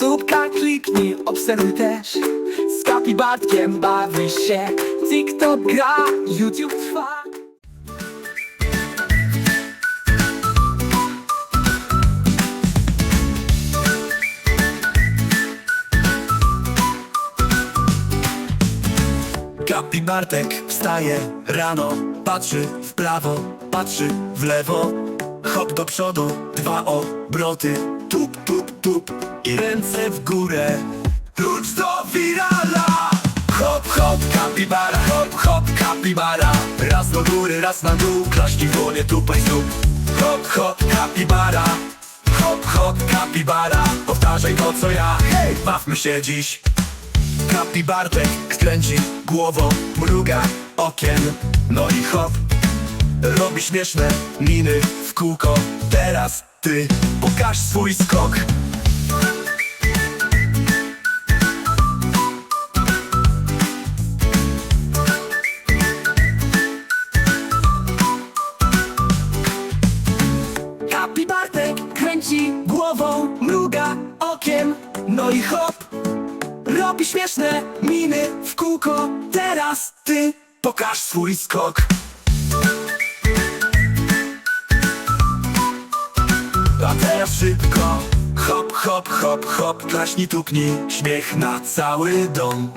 Subka kliknij, obserwuj też. Z Kapibartkiem bawi się. TikTok gra, YouTube trwa. Kapi Bartek wstaje rano, patrzy w prawo, patrzy w lewo. Hop do przodu, dwa obroty, tup, tup, i ręce w górę. Klucz do wirala! Hop, hop, kapibara, hop, hop, kapibara. Raz do góry, raz na dół, klaśnij w dłonie, tupaj stóp. Hop, hop, kapibara, hop, hop, kapibara. Powtarzaj to co ja, hej, bawmy się dziś. Kapi Bartek kręci głową, mruga okiem, no i hop Robi śmieszne miny w kółko Teraz ty pokaż swój skok no i hop Robi śmieszne miny w kółko. Teraz ty pokaż swój skok. A teraz szybko Hop, hop, hop, hop Klaśnij, tupnij Śmiech na cały dom.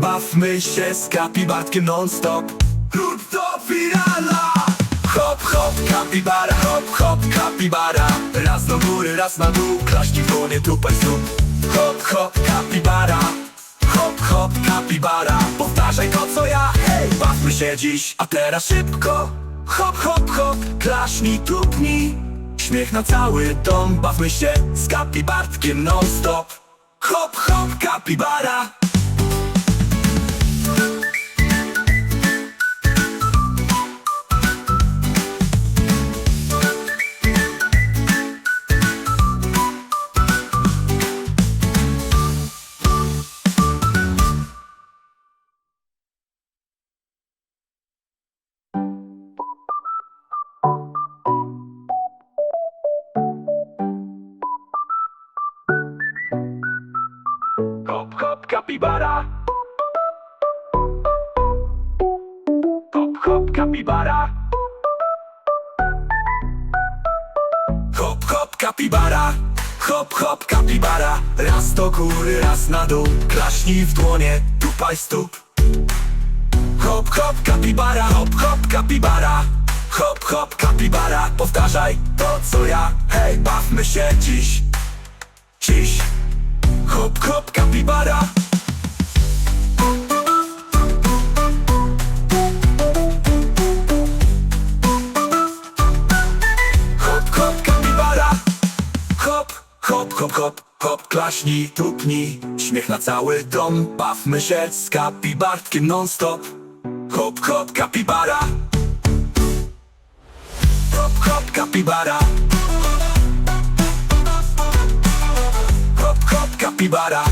Bawmy się z kapibartkiem non-stop. Rób to wirala Hop, kapibara, hop, hop, kapibara Raz do góry, raz na dół Klaśnij w dłonie, tupaj stóp Hop, hop, kapibara Hop, hop, kapibara Powtarzaj to co ja, hej! Bawmy się dziś, a teraz szybko. Hop, hop, hop, klaśnij, tupnij. Śmiech na cały dom Bawmy się z kapibartkiem non-stop. Hop, hop, kapibara kapibara Hop, hop, kapibara Hop, hop, kapibara Hop, hop, kapibara Raz do góry, raz na dół. Klaśnij w dłonie, tupaj stóp. Hop, hop, kapibara Hop, hop, kapibara Hop, hop, kapibara Powtarzaj to co ja. Hej, bawmy się dziś. Dziś hop, hop, hop, Klaśnij, tupnij. Śmiech na cały dom Bawmy się z kapibartkiem non-stop. Hop, hop, kapibara Hop, hop, kapibara Hop, hop, kapibara